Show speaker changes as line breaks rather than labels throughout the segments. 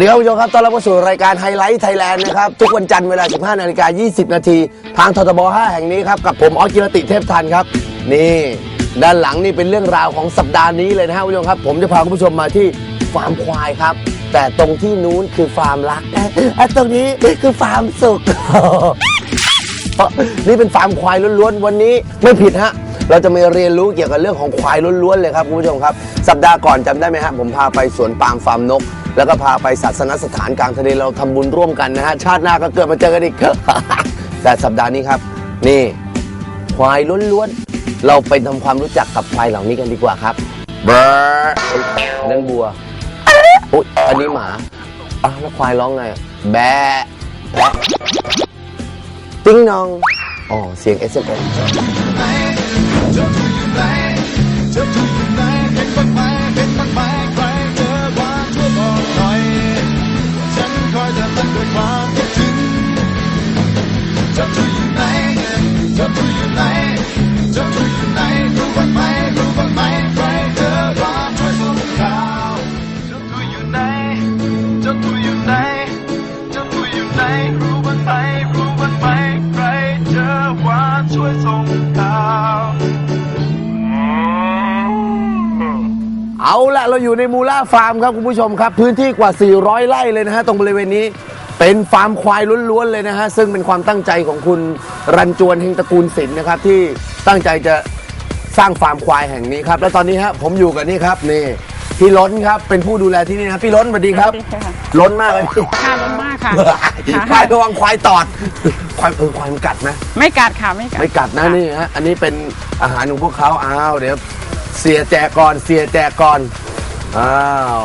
สดีครับคุณผู้ชมครับต้อนรับเข้าสู่รายการไฮไลท์ไทยแลนด์นะครับ ทุกวันจันทร์เวลา 15 นาฬิกา 20 นาที ทางททบ 5 แห่งนี้ครับ กับผมออสกิรติเทพทันครับ นี่ ด้านหลังนี่เป็นเรื่องราวของสัปดาห์นี้เลยนะครับคุณผู้ชมครับ ผมจะพาคุณผู้ชมมาที่ฟาร์มควายครับ แต่ตรงที่นู้นคือฟาร์มรักเอ๊ะเอ๊ะตรงนี้คือฟาร์มสุข นี่เป็นฟาร์มควายล้วนๆวันนี้ไม่ผิดฮะเราจะมาเรียนรู้เกี่ยวกับเรื่องของควายล้วนๆเลยครับคุณผู้ชมครับ สัปดาห์ก่อนจำได้ไหมฮะผมพาไปสวนปาล์มฟาร์มนก แล้วก็พาไปศาสนสถานกลางทะเลเราทำบุญร่วมกันนะฮะ ชาติหน้าก็เกิดมาเจอกันอีก แต่สัปดาห์นี้ครับ นี่ควายล้วนๆ เราไปทำความรู้จักกับควายเหล่านี้กันดีกว่าครับเบอร์นั่นบัวอุ๊ยอันนี้หมาอะแล้วควายร้องไง แบะแบติ้งนอง อ๋อ เสียง s อ s
อยู่ไหนเจ้าตัวอยู่ไหนเจ้าตัวอยู่ไหนรู้บ้างไหมรู้บ้างไหมใครเจอว่าช่วยส่งข่าว
เอาละเราอยู่ในมูล่าฟาร์มครับคุณผู้ชมครับ พื้นที่กว่า 400 ไร่เลยนะฮะตรงบริเวณนี้ เป็นฟาร์มควายล้วนๆเลยนะฮะ ซึ่งเป็นความตั้งใจของคุณรันจวนเฮงตระกูลศิลป์นะครับ ที่ตั้งใจจะสร้างฟาร์มควายแห่งนี้ครับ และตอนนี้ฮะผมอยู่กับนี่ครับนี่พี่ล้นครับเป็นผู้ดูแลที่นี่นะครับพี่ล้นสวัสดีครับ
สวัสดีค่ะ
ล้นมากเลยพี่
ค่ะล้นมากค่ะ
ควายระวังควายตอดควายเออควายมันกัดไหม
ไม่กัดค่ะ ไม่กัด
ไม่กัดนะนี่ฮะ อันนี้เป็นอาหารของพวกเขาอ้าว เดี๋ยว เสียแจกก่อน เสียแจกก่อน อ้าว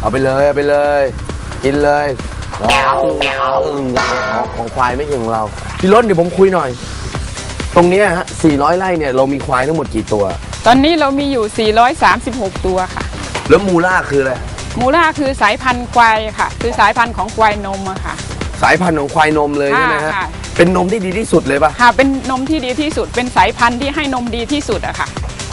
เอาไปเลย เอาไปเลย กินเลยว้าว ของควายไม่ใช่ของเรา พี่ล้นเดี๋ยวผมคุยหน่อย ตรงเนี้ยฮะ 400 ไร่เนี่ยเรามีควายทั้งหมดกี่ตัว
ตอนนี้เรามีอยู่ 436 ตัวค่ะ
แล้วมูล่าคืออะไร
มูล่าคือสายพันธุ์ควายค่ะ คือสายพันธุ์ของควายนมอะค่ะ
สายพันธุ์ของควายนมเลยใช่ไหมฮะ
ค่ะ
เป็นนมที่ดีที่สุดเลยปะ
ค่ะ เป็นนมที่ดีที่สุด เป็นสายพันธุ์ที่ให้นมดีที่สุดอะค่ะ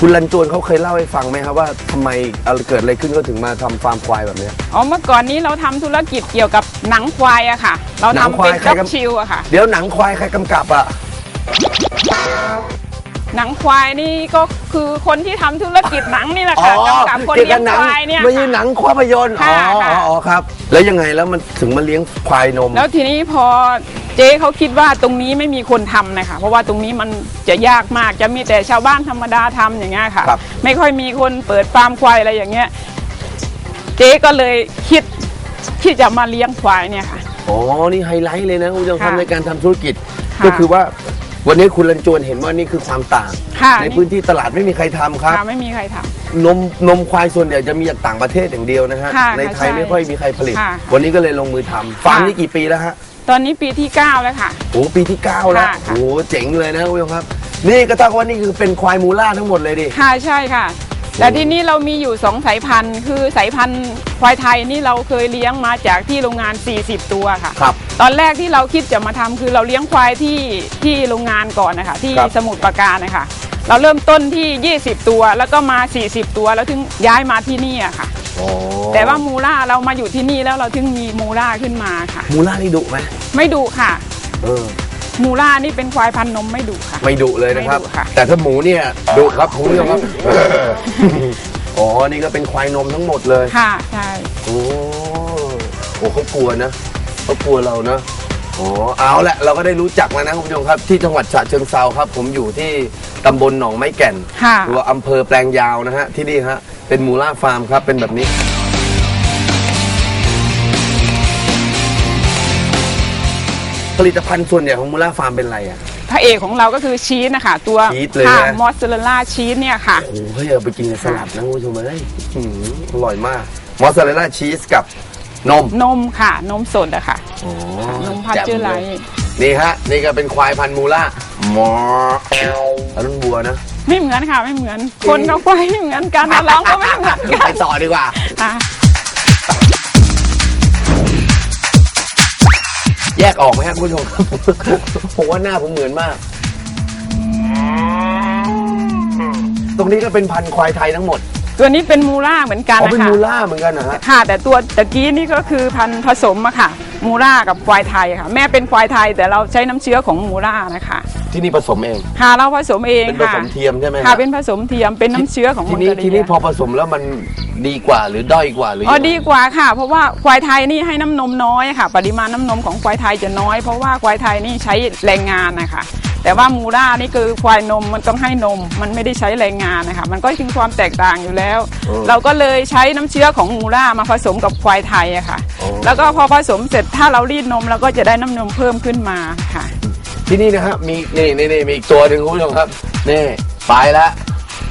คุณรันจวนเขาเคยเล่าให้ฟังไหมครับว่าทำไมอะไรเกิดอะไรขึ้นก็ถึงมาทำฟาร์มควายแบบเนี้ย
อ๋อเมื่อก่อนนี้เราทำธุรกิจเกี่ยวกับหนังควายอะค่ะ เรา
หนัง
ทำ
ควาย
เป็น
ใคร
ด็อก
กำ
ชิลอะค่ะ
เดี๋ยวหนังควายใครกำกับอะ
หนังควายนี่ก็คือคนที่ทำธุรกิจหนังนี่แหละค่ะกำกับคน
เกี่ยว
เลี้
กั
ย
บ
ง
หนัง
ควายเนี่ย
ไม่ใช่
ค่ะ
หนังควายยนตร์อ๋อ
ค่ะ
อ๋อ
ค่ะ
อ๋อครับ แล้วยังไงแล้วมันถึงมาเลี้ยงควายนม
แล้วทีนี้พอเจ๊เขาคิดว่าตรงนี้ไม่มีคนทำนะคะเพราะว่าตรงนี้มันจะยากมากจะมีแต่ชาวบ้านธรรมดาทำอย่างเงี้ยค่ะ
ครับ
ไม่ค่อยมีคนเปิดฟาร์มควายอะไรอย่างเงี้ย เจ๊ก็เลยคิดที่จะมาเลี้ยงควายเนี่ยค่ะ
อ๋อนี่ไฮไลท์เลยนะคุณผู้ชมครับ
ค่ะ
ในการทำธุรกิจ
ค่ะ
ก็คือว่า วันนี้คุณรันจวนเห็นว่านี่คือความต่าง
ค่ะ
ในพื้นที่ตลาดไม่มีใครทำครับ
ค่ะไม่มีใครทำ
นมนมควายส่วนใหญ่จะมีจากต่างประเทศอย่างเดียวนะฮะ
ค่ะ
ในไทย
ใช่
ไม่ค่อยมีใครผลิต
ค่ะ
วันนี้ก็เลยลงมือทำฟาร์มนี้กี่ปีแล้วฮะ
ตอนนี้ปีที่เก้าแล้วค่ะ
โอ้ปีที่ 9 แล้ว
ค่ะค่ะ
โอ้เจ๋งเลยนะคุณผู้ชมครับ นี่ก็เท่ากับว่านี่คือเป็นควายมูล่าทั้งหมดเลยดิ
ค่ะใช่ค่ะ แต่ที่นี่เรามีอยู่สองสายพันธุ์คือสายพันธุ์ควายไทยนี่เราเคยเลี้ยงมาจากที่โรงงาน 40 ตัวค่ะ
ครับ
ตอนแรกที่เราคิดจะมาทำคือเราเลี้ยงควายที่ที่โรงงานก่อนนะคะที่
ครับ
สมุทรปราการนะคะเราเริ่มต้นที่ 20 ตัวแล้วก็มา 40 ตัวแล้วถึงย้ายมาที่นี่อะค่ะ
อ๋อ
แต่ว่ามูล่าเรามาอยู่ที่นี่แล้วเราถึงมีมูล่าขึ้นมาค่ะ
มูล่านี่ดุไหม
ไม่ดุค่ะ
เออ
มูล่านี่เป็นควายพันธุ์นมไม่ดุค่ะ
ไม่ดุเลยนะครับ
ไม่ดุค่ะ
แต่ถ้าหมูเนี่ยดุครับคุณผู้ชมครับ อ๋อ นี่ก็เป็นควายนมทั้งหมดเลย
ค่ะใช่
โอ้โหเขากลัวนะเขากลัวเรานะโอ้เอาละเราก็ได้รู้จักแล้วนะคุณผู้ชมครับ ที่จังหวัดฉะเชิงเซาครับ ผมอยู่ที่ตำบลหนองไม้แก่น
ค่ะ
หรือว่าอำเภอแปลงยาวนะฮะที่นี่ฮะเป็นมูล่าฟาร์มครับเป็นแบบนี้ ผลิตภัณฑ์ส่วนใหญ่ของมูล่าฟาร์มเป็นอะไรอะ
พระเอกของเราก็คือชีสนะคะตัว
ชีสเลย
ค่ะ
นะ
มอสซาเรลล่าชีสเนี่ยค่ะ
โอ้โหเฮ้ยเอาไปกินกับสลัดนะคุณผู้ชมเอ้ยอื้อหืออร่อยมาก มอสซาเรลล่าชีสกับนม
นมค่ะ นมสดอะค่ะ
โอ้
นมพัชเจอร์ไลท์
นี่ฮะ นี่ก็เป็นควายพันธุ์มูล่ามออันนั้นบัวนะ
ไม่เหมือนค่ะ ไม่เหมือน คนกับควายไม่เหมือนกันนะร้องก็ไม่เหมือนกั
ไป
น
ต่อดีกว่า
ค่ะ
แยกออกไหมครับคุณผู้ชมครับผมว่าหน้าผมเหมือนมาก ตรงนี้ก็เป็นพันธุ์ควายไทยทั้งหมด
ตัวนี้เป็นมูล่าเหมือนกัน
อ๋อ
นะ
เป็น
คะ
มูล่าเหมือนกันนะฮะ
ค่ะ แต่ตัวตะกี้นี่ก็คือพันธุ์ผสมอะค่ะ มูล่ากับควายไทยค่ะ แม่เป็นควายไทยแต่เราใช้น้ำเชื้อของมูล่านะคะ
ที่นี่ผสมเอง
ค่ะเราผสมเอง
เป็นผ
ค่ะ
สมเทียมใช่ไหม
ค่ะ
ฮะ
เป็นผสมเทียมเป็นน้ำเชื้อของ
ทีนี้
มอเตอเรีย
ทีนี้พอผสมแล้วมันดีกว่าหรือด้อยกว่าหรือ
อ๋อ
ยังไง
ดีกว่าค่ะ เพราะว่าควายไทยนี่ให้น้ำนมน้อยค่ะ ปริมาณน้ำนมของควายไทยจะน้อย เพราะว่าควายไทยนี่ใช้แรงงานนะคะ แต่ว่ามูล่านี่คือควายนมมันต้องให้นม มันไม่ได้ใช้แรงงานนะคะมันก็จึงความแตกต่างอยู่แล้ว เราก็เลยใช้น้ำเชื้อของมูล่ามาผสมกับควายไทยอะค่ะ แล้วก็พอผสมเสร็จถ้าเรารีดนมเราก็จะได้น้ำนมเพิ่มขึ้นมาค่ะ
ที่นี่นะฮะมีนี่นี่นี่มีอีกตัวหนึ่งคุณผู้ชมครับนี่ไปแล้ว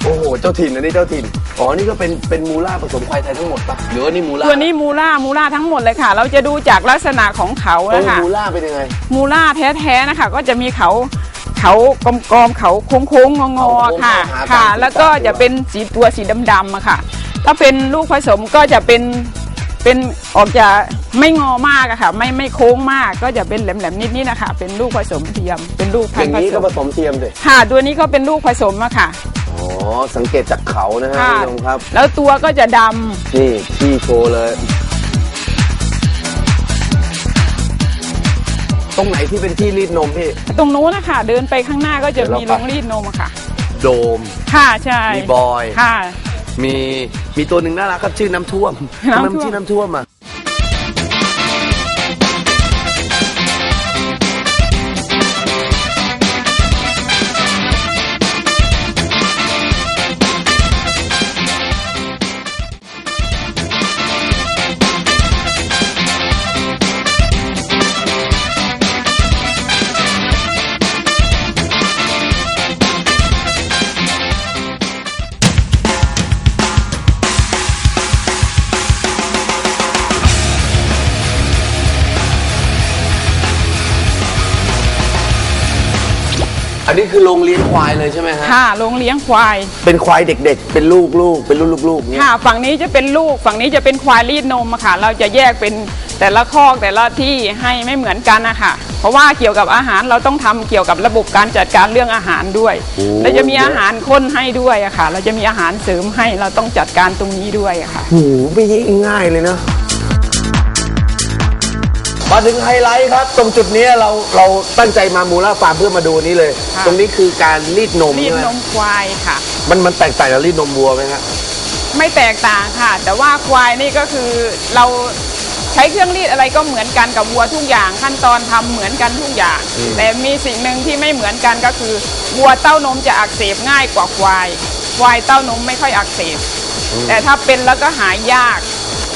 โอ้โห เจ้าถิ่นอันนี้เจ้าถิ่น อ๋อ นี่ก็เป็นเป็นมูล่าผสมควายไทยทั้งหมดปะหรือว่านี่มูล่า
ตัวนี้มูล่ามูล่าทั้งหมดเลยค่ะ เราจะดูจากลักษณะของเขา
เออ
นะคะ
มูล่าเป็นยังไง
มูล่าแท้ๆนะคะ ก็จะมีเขา เขากลมๆเขาโค้งๆงอๆค่ะ
เขาโค้งๆหาตาม
ค่ะ
ศีรษะ
แล้วก็จะเป็นสีตัวสีดำๆอะค่ะ ถ้าเป็นลูกผสมก็จะเป็นเป็นออกจะไม่งอมากอะค่ะ ไม่ไม่โค้งมากก็จะเป็นแหลมๆนิดๆนะคะ เป็นลูกผสมเทียม เป็นลูก
อ
พัน
ย่าง
ธุ์ผ
นี้
ส
ก็
ม
ผสมเทียมสิ
ค่ะ ตัวนี้ก็เป็นลูกผสมอะค่ะ
อ๋อ สังเกตจากเขานะฮะ
ค่ะ
คุณผู้ชมครับ
แล้วตัวก็จะดำ
นี่ที่โชว์เลย ตรงไหนที่เป็นที่รีดนมพี่
ตรงนู้นนะคะเดินไปข้างหน้าก็จะ
เดี๋ยวเรา
มี
ไป
โรงรีดนมอะค่ะ
โดม
ค่ะใช่
มีบอย
ค่ะ
มีมีตัวหนึ่งน่ารักครับชื่อน้ำท่วม
น้ำท่วม
ทำไมชื่อน้ำท่วมอะ อันนี้คือโรงเลี้ยงควายเลยใช่ไหมฮะ
ค่ะโรงเลี้ยงควาย
เป็นควายเด็ก ๆ เป็นลูกๆเป็นลูกๆเนี่ย
ค่ะ ฝั่งนี้จะเป็นลูก ฝั่งนี้จะเป็นควายรีดนมอะค่ะ เราจะแยกเป็นแต่ละคอกแต่ละที่ให้ไม่เหมือนกันนะคะเพราะว่าเกี่ยวกับอาหารเราต้องทำเกี่ยวกับระบบการจัดการเรื่องอาหารด้วย เราจะมีอาหารข้นให้ด้วยอะค่ะ เราจะมีอาหารเสริมให้เราต้องจัดการตรงนี้ด้วยอะค่ะ
โอ้โหไม่ใช่ง่ายเลยนะ มาถึงไฮไลท์ครับ ตรงจุดนี้เราเราตั้งใจมามูล่าฟาร์มเพื่อมาดูนี้เลย
ค่ะ
ตรงนี้คือการรีดนม
รีด
ใช่ไหม
นมควายค่ะ
มันมันแตกต่างจากรีดนมวัวไหมฮะ
ไม่แตกต่างค่ะ แต่ว่าควายนี่ก็คือเราใช้เครื่องรีดอะไรก็เหมือนกันกับวัวทุกอย่าง ขั้นตอนทำเหมือนกันทุกอย่างแต่มีสิ่งหนึ่งที่ไม่เหมือนกันก็คือวัวเต้านมจะอักเสบง่ายกว่าควาย ควายเต้านมไม่ค่อยอักเสบ แต่ถ้าเป็นแล้วก็หายยาก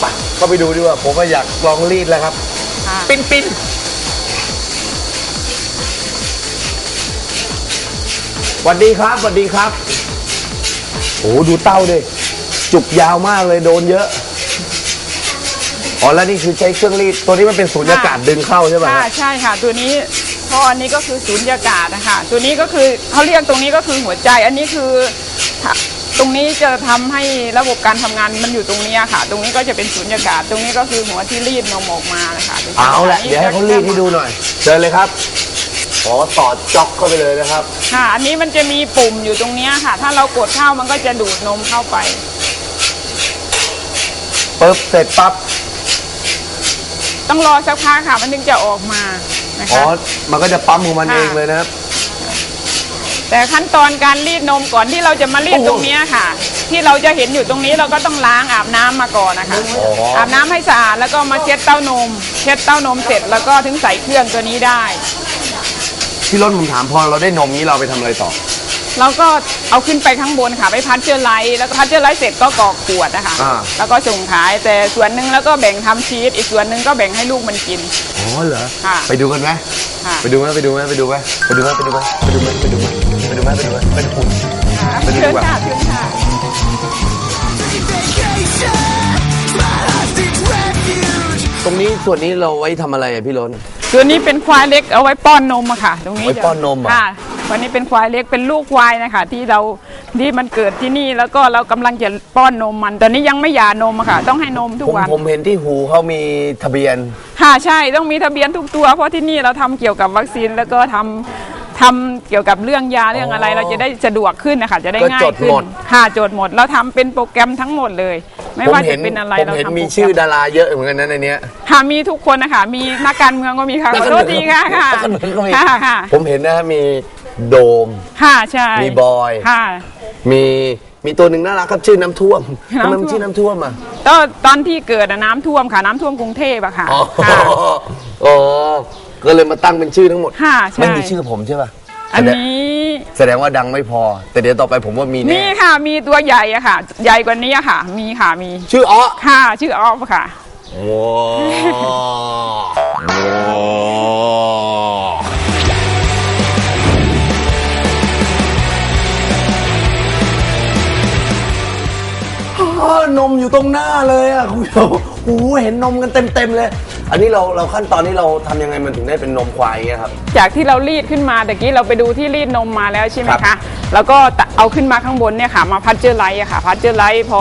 ไปก็ไปดูดีกว่า ผมก็อยากลองรีดแล้วครับ
ค่ะ
ปิ้นปิ้นสวัสดีครับสวัสดีครับโอ้ดูเต้าดิจุกยาวมากเลยโดนเยอะอ๋อแล้วนี่คือใช้เครื่องรีดตัวนี้มันเป็นสูญญากาศดึงเข้าใช่ไหม
ค่ะ
ฮะ
ใช่ค่ะ ตัวนี้ท่ออันนี้ก็คือศูนยากาศนะคะตัวนี้ก็คือเขาเรียกตรงนี้ก็คือหัวใจ อันนี้คือถ้า ตรงนี้จะทำให้ระบบการทำงานมันอยู่ตรงนี้ค่ะ ตรงนี้ก็จะเป็นศูนยากาศ ตรงนี้ก็คือหัวที่รีดนมออกมานะคะ
เอาละเดี๋ยวให้เขารีดให้ดูหน่อยเชิญเลยครับขอตอดจ็อกเข้าไปเลยนะครับ
ค่ะ อันนี้มันจะมีปุ่มอยู่ตรงเนี้ยค่ะ ถ้าเรากดเข้ามันก็จะดูดนมเข้าไป
ปึ๊บเสร็จปั๊บ
ต้องรอสักพักค่ะ มันถึงจะออกมานะ
อ๋อ
คะ
มันก็จะปั๊มของมัน
ค่ะ
เองเลยนะครับ
แต่ขั้นตอนการรีดนมก่อนที่เราจะมารีด
โอ้โห
ตรงเนี้ยค่ะ ที่เราจะเห็นอยู่ตรงนี้เราก็ต้องล้างอาบน้ำมาก่อนนะคะ
อ๋ออ
อาบน้ำให้สะอาดแล้วก็มาเช็ดเต้านม เช็ดเต้านมเสร็จแล้วก็ถึงใส่เครื่องตัวนี้ได้
พี่รถผมถามพอเราได้นมนี้เราไปทำอะไรต่อ
เราก็เอาขึ้นไปข้างบนค่ะไปพัชเจอร์ไลท์แล้วก็พัชเจอร์ไลท์เสร็จก็กรอกขวดนะคะ
อ่า
แล้วก็ส่งขายแต่ส่วนหนึ่งแล้วก็แบ่งทำชีสอีกส่วนหนึ่งก็แบ่งให้ลูกมันกิน
อ๋อเหรอ
ค่ะ
ไปดูกันไหม
ค่ะ
ไปดูไหมไปดูไหมไปดูไหมไปดูไหมไปดูไหมไปดูไหมไปดูไหม ไปดูไหมไปดูไหมไปดูไหมไปดูดี
เชิญ
กว่า
ค่ะเชิญค่ะ
ตรงนี้ส่วนนี้เราไว้ทำอะไรอะพี่รถ
ตัวนี้เป็นควายเล็กเอาไว้ป้อนนมอะค่ะ ตรงนี้
ไว้ป้อนนมเหรอ
ค่ะวันนี้เป็นควายเล็กเป็นลูกควายนะคะที่เราที่มันเกิดที่นี่แล้วก็เรากำลังจะป้อนนมมัน ตอนนี้ยังไม่หย่านมอะค่ะ ต้องให้นมทุก
ผม
วัน
ผมเห็นที่หูเขามีทะเบียน
ค่ะใช่ต้องมีทะเบียนทุกตัว เพราะที่นี่เราทำเกี่ยวกับวัคซีนแล้วก็ทำ ทำเกี่ยวกับเรื่องยาเรื่องอะไรเราจะได้สะดวกขึ้นนะคะจะได้
ก็
ง่าย
จด
ขึ้น
หมด
ค่ะจดหมด เราทำเป็นโปรแกรมทั้งหมดเลย ไม่
ผม
ว่า
เห็
จะ
น
เป็นอะไร
ผม
เรา
เห็น
ทำ
มี
โปรแกร
ชื่อดาราเยอะเหมือนกันนะในเนี้ย
ค่ะมีทุกคนนะคะมีนักการเมืองก็มีค่ะขอโทษทีค่ะค่ะ
นักการเมืองก็มี
ค่ะค่ะ
ผมเห็นนะฮะมีโดม
ค่ะใช่
มีบอย
ค่ะ
มีมีตัวหนึ่งน่ารักครับชื่อน้ำท่วมทำไม
น้ำท่วม
มันชื่อน้ำท่วมอะ
ตอนตอนที่เกิดอะน้ำท่วมค่ะน้ำท่วมกรุงเทพอะค่ะ
อ๋อ
ค่ะ
อ๋อ ก็เลยมาตั้งเป็นชื่อทั้งหมด
ค่ะใช่
ไม่มีชื่อผมใช่ป่ะ
อันนี้
แสดงว่าดังไม่พอ แต่เดี๋ยวต่อไปผมว่ามี
มี
แน่
ค่ะมีตัวใหญ่อะค่ะ ใหญ่กว่านี้อะค่ะ มีค่ะมี
ชื่ออ้อ
ค่ะชื่อออฟค่ะ
โอ้อ้อนมอยู่ตรงหน้าเลยอะคุณผู้ชมโอ้โหเห็นนมกันเต็มๆเลย อันนี้เราเราขั้นตอนนี้เราทำยังไงมันถึงได้เป็นนมควายอย่างเงี้ยครับ
จากที่เรารีดขึ้นมาตะกี้เราไปดูที่รีดนมมาแล้วใช่ไหม
ครั
คะ
บ
แล้วก็เอาขึ้นมาข้างบนเนี่ยค่ะ มาพัชเจอร์ไลท์อะค่ะพัชเจอร์ไลท์พอ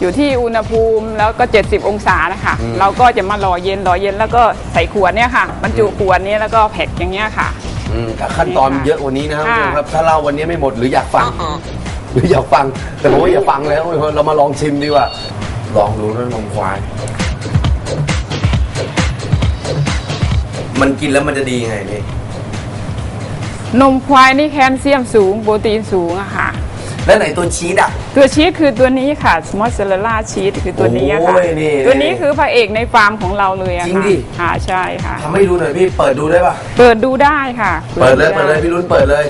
อยู่ที่อุณหภูมิแล้วก็ 70 องศานะคะ เราก็จะมารอเย็นรอเย็นแล้วก็ใส่ขวดเนี่ยค่ะบรรจุขวดนี้แล้วก็แพ็คอย่างเงี้ยค่ะ
อืมแต่ขั้นตอนมันเยอะกว่านี้นะครับ
ค่ะ
คุณผู้ชมครับ ถ้าเล่าวันนี้ไม่หมดหรืออยากฟัง หรืออยากฟัง แต่ผมว่าอย่าฟังแล้วเรามาลองชิมดีกว่า ลองดูนะนมควาย มันกินแล้วมันจะดียังไงพี่
นมควายนี่แคลเซียมสูงโปรตีนสูงอะค่ะ
แล้วไหนตัวชีสอะ
ตัวชีสคือตัวนี้ค่ะมอสซาเรลล่าชีสคือตัวนี้อะค่ะ
โอ้ยนี่
ตัวนี้คือพระเอกในฟาร์มของเราเลยอะ
จริง
ค่ะ
ดิ
ค่ะใช่ค่ะ
ทำให้ดูหน่อยพี่เปิดดูได้ป่ะ
เปิดดูได้ค่ะ
เปิดเลย
ดู
เปิดเลย
ไพี่
รุ่นเปิดเลย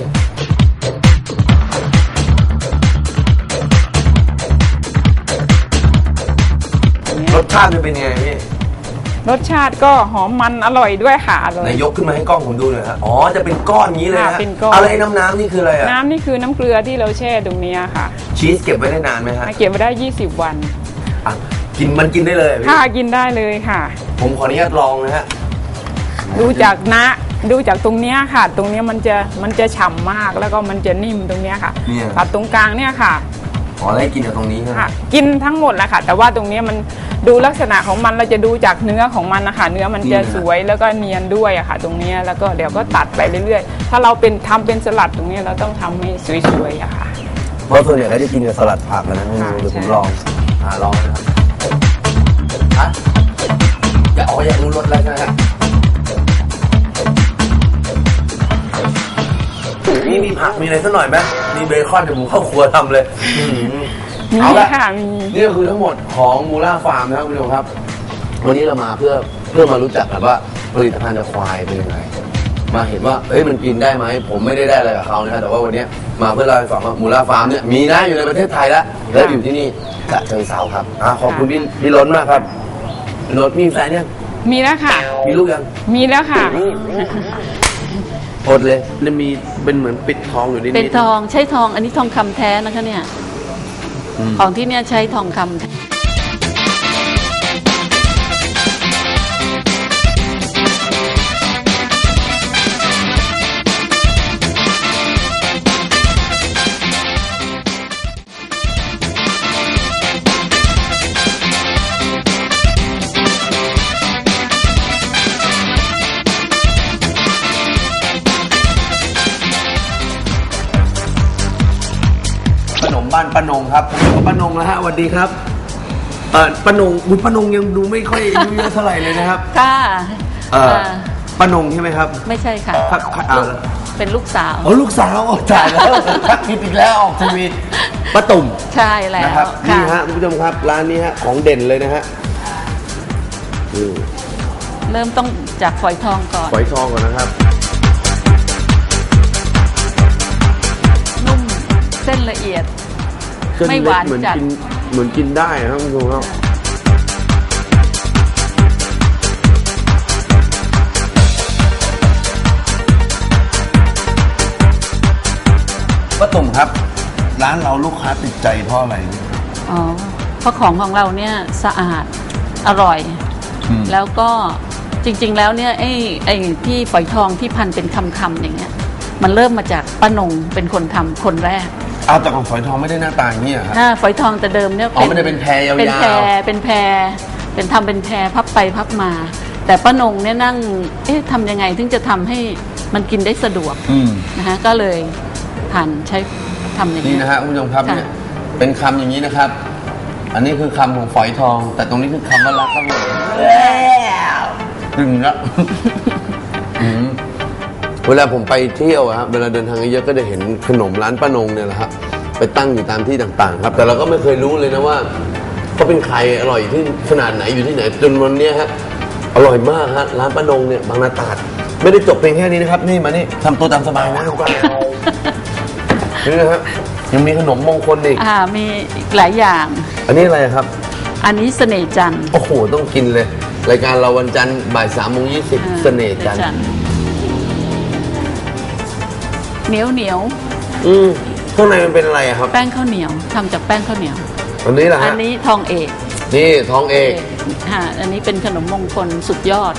รสชาติมันเป็นยังไงพี่
รสชาติก็หอมมันอร่อยด้วยค่ะอร่อ
ไหน
ย
ยกขึ้นมาให้กล้องผมดูหน่อยครับอ๋อจะเป็นก้อนอย่างนี้เลย
ค่ะ
ฮะ
เป็นก้อน
อะไรน้ำน้ำๆนี่คืออะไรอะ
น้ำนี่คือน้ำเกลือที่เราแช่ตรงเนี้ยค่ะ
ชีสเก็บไว้ได้นานไหมฮะ
เก็บไว้ได้ 20 วัน
อะกินมันกินได้เลยเหรอพี่
ค่ะกินได้เลยค่ะ
ผมขออนุญาตลองนะฮะ
ดูจากนะดูจากตรงเนี้ยค่ะ ตรงเนี้ยมันจะมันจะฉ่ำมากแล้วก็มันจะนิ่มตรงเนี้ยค่ะ
เนี่ย
ตัดตรงกลางเนี่ยค่ะ
ขอได้กินจากตรงนี้ใช่ไหม
ค่ะกินทั้งหมดแหละค่ะ แต่ว่าตรงเนี้ยมันดูลักษณะของมันเราจะดูจากเนื้อของมันนะคะเนื้อมันจะสวยแล้วก็เนียนด้วยอะค่ะ ตรงเนี้ยแล้วก็เดี๋ยวก็ตัดไปเรื่อยๆ ถ้าเราเป็นทำเป็นสลัดตรงเนี้ยเราต้องทำให้สวยๆอะค่ะ
เพราะส่วนใหญ่ก็จะกินกับสลัดผักกันนะ
ค่ะ
เดี๋ยวผม
ใช่
ลองอ่าลองนะครับฮะอยากอ๋ออยากรู้รสแล้วใช่ไหมฮะ นี่มีผักมีอะไรสักหน่อยไหมมีเบคอนเดี๋ยวผมเข้าครัวทำเลยอื้อหือ
มี
เอาละ
ค่ะมี
นี่ก็คือทั้งหมดของมูล่าฟาร์มนะครับคุณผู้ชมครับ วันนี้เรามาเพื่อเพื่อมารู้จักกันว่าผลิตภัณฑ์จากควายเป็นยังไง มาเห็นว่าเอ้ยมันกินได้ไหมผมไม่ได้ได้อะไรกับเขานะครับแต่ว่าวันนี้มาเพื่อเล่าให้ฟังว่ามูล่าฟาร์มเนี่ยมีนะอยู่ในประเทศไทยแล้วและอยู่ที่นี่กะเชิงเซาครับอะขอบคุณพี่พี่ล้นมากครับพี่ล้นมีแฟนยัง
มีแล้วค่ะ
มีลูกยัง
มีแล้วค่ะ
อดเลยมันมีเป็นเหมือนปิดทองอยู่นิดๆ
เป็นทองใช้ทองอันนี้ทองคำแท้นะคะเนี่ย
อืม
ของที่เนี่ยใช้ทองคำ
ป้านงครับผมอยู่กับป้านงแล้วฮะสวัสดีครับเออป้านงอุ้ยป้านงยังดูไม่ค่อยอายุเยอะเท่าไหร่เลยนะครับ
ค่ะ
เอ่อ
อ่า
ป้านงใช่ไหมครับ
ไม่ใช่ค่ะ
ครับครับอ่า
เป็นลูกสาว
อ๋อลูกสาวออกจ่ายแล้วทักผิดอีกแล้วออกทีวีป้าตุ่ม
ใช่แล้ว
นะครับ
ค่ะ
นี่ฮะคุณผู้ชมครับร้านนี้ฮะของเด่นเลยนะฮะอืม
เริ่มต้องจากฝอยทองก่อน
ฝอยทองก่อนนะครับ
นุ่มเส้นละเอียด ไม่หวาน
เหมือน
จัด
กินเหมือนกินได้นะครับคุณผู้ชมครับป้าตุ่มครับ ร้านเราลูกค้าติดใจเพราะอะไร
อ๋อเพราะของของเราเนี่ยสะอาดอร่อย
อืม
แล้วก็จริงๆแล้วเนี่ยไอ้ไอ้ที่ฝอยทองที่พันเป็นคำๆอย่างเงี้ย มันเริ่มมาจากป้านงเป็นคนทำคนแรก
เอาแต่ของฝอยทองไม่ได้หน้าตาอย่างนี้เหรอครับ
ถ้าฝอยทองแต่เดิมเนี่ย
อ๋อมันจะเป็นแพรยาวๆ
เป็นแพรเป็นแพรเป็นทำเป็นแพรพับไปพับมา แต่ป้านงเนี่ยนั่งเอ๊ะทำยังไงถึงจะทำให้มันกินได้สะดวก
อืม
นะคะก็เลยผ่านใช้ทำอย่าง
นี่
นี้ย
นะฮะคุณผู้ชมครับ
ค่ะ
เนี่ยเป็นคำอย่างนี้นะครับ อันนี้คือคำของฝอยทอง แต่ตรงนี้คือคำว่ารักครับผมดึงละอืม เวลาผมไปเที่ยวอะครับเวลาเดินทางเยอะๆก็จะเห็นขนมร้านป้านงเนี่ยแหละครับไปตั้งอยู่ตามที่ต่างๆ ครับ แต่เราก็ไม่เคยรู้เลยนะว่าเขาเป็นใครอร่อยที่ขนาดไหนอยู่ที่ไหนจนวันเนี้ยฮะอร่อยมากฮะร้านป้านงเนี่ยบางนาตราดไม่ได้จบเพียงแค่นี้นะครับนี่มานี่ทำตัวตามสบายนะคุณป้านี่นะฮะยังมีขนมมงคลอีก
อ่ามีอีกหลายอย่าง
อันนี้อะไรครับ
อันนี้เสน่ห์จันทร์
โอ้โห ต้องกินเลย รายการเราวันจันทร์บ่ายสามโมงยี่สิบ
อ่า
เสน่ห์จันทร์
เหนียวเหนียว
อืมข้างในมันเป็นอะไรอะครับ
แป้งข้าวเหนียวทำจากแป้งข้าวเหนียว
อันนี้แหละ
อั
ฮะ
นนี้ทองเอก
นี่ทองเอก
ค่ะอันนี้เป็นขนมมงคลสุดยอด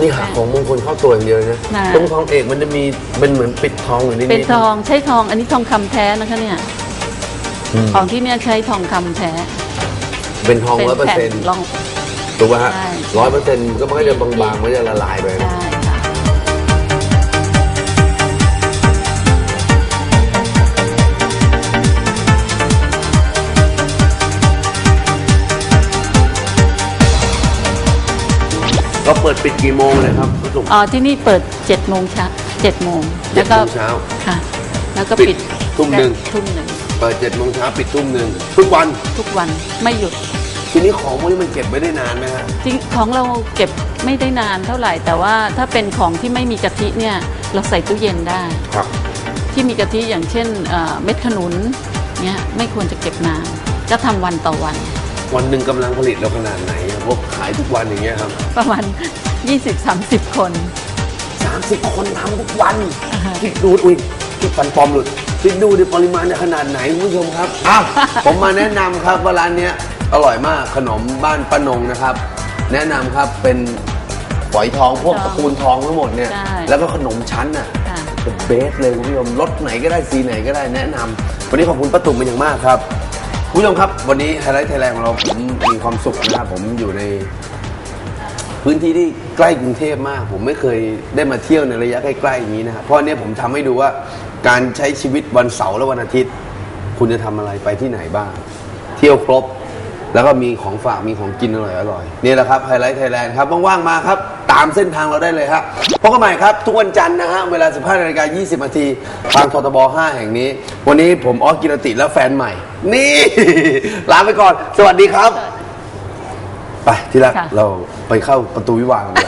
นี่หาของมงคลเข้าตัวอย่างเดียวนะ
น่ะ
ตรงทองเอกมันจะมีเป็นเหมือนปิดทองอยู่นิดๆ
เป็นทองใช้ทองอันนี้ทองคำแท้นะคะเนี่ย
อืม
ของที่เนี่ยใช้ทองคำแท้
เป็นทองร้อยเปอร์
แผ่
เซ็นต์
ลอง
ถูกป่ะฮะ
ใช่
ร้อยเปอร์เซ็นต์ก็มันก็จะบางๆมันจะละลายไปนะ
ได้ค่ะ
ก็เปิดปิดกี่โมงเลยครับคุณสุ
อ๋อที่นี่เปิด7จ็ดโมงเช้าเจ็ดโมง
เจ็
แล้
ด
วก็
โมงเช้า
ค่ะ แล้วก็
ปิ
ปิ
ด
ด
ทุ่มหนึ่ง
ทุ่มหนึ่ง
เปิดเจ็ดโมงเช้าปิดทุ่มหนึ่งทุกวัน
ทุกวันไม่หยุด
ทีนี้ของพวกนี้มันเก็บไว้ได้นานไหมฮะ
จริงของเราเก็บไม่ได้นานเท่าไหร่ แต่ว่าถ้าเป็นของที่ไม่มีกะทิเนี่ยเราใส่ตู้เย็นได้
ครับ
ที่มีกะทิอย่างเช่นเอ่อเม็ดขนุนเนี่ยไม่ควรจะเก็บนานก็ทำวันต่อวัน
วันหนึ่งกำลังผลิตเราขนาดไหนอะพวกขายทุกวันอย่างเงี้ยครับ
ประมาณ 20-30 คน
30 คนทำทุกวัน
อ่าฮะ
คิดดูอุ้ยคิดฟันปลอมหลุดคิดดูดิปริมาณจะขนาดไหนคุณผู้ชมครับอ้าว ผมมาแนะนำครับว่าร้านเนี้ยอร่อยมากขนมบ้านป้านงนะครับ แนะนำครับเป็นฝอยทองพวกตระกูลทองทั้งหมดเนี่ย
ใช่
แล้วก็ขนมชั้นอะ
ค่ะ
เป็นเบสเลยคุณผู้ชมรสไหนก็ได้สีไหนก็ได้แนะนำวันนี้ขอบคุณป้าตุ่มเป็นอย่างมากครับคุณ ผู้ชมครับ วันนี้ไฮไลท์ไทยแลนด์ของเราผมมีความสุขนะครับผมอยู่ใน พื้นที่ที่ใกล้กรุงเทพมาก ผมไม่เคยได้มาเที่ยวในระยะใกล้ๆอย่างนี้นะครับเพราะอันเนี้ยผมทำให้ดูว่าการใช้ชีวิตวันเสาร์และวันอาทิตย์ คุณจะทำอะไรไปที่ไหนบ้าง เที่ยวครบ แล้วก็มีของฝากมีของกินอร่อยอร่อยๆนี่แหละครับไฮไลท์ไทยแลนด์ครับว่างๆมาครับ ตามเส้นทางเราได้เลยครับพบกันใหม่ครับ ทุกวันจันทร์นะฮะ เวลา 15นาฬิกา20นาทีทางททบ 5 แห่งนี้ วันนี้ผมออสกิรติและแฟนใหม่ นี่ ลาไปก่อน สวัสดีครับ ไปที่รัก
ค่ะ
เราไปเข้าประตูวิวาห์กันเลย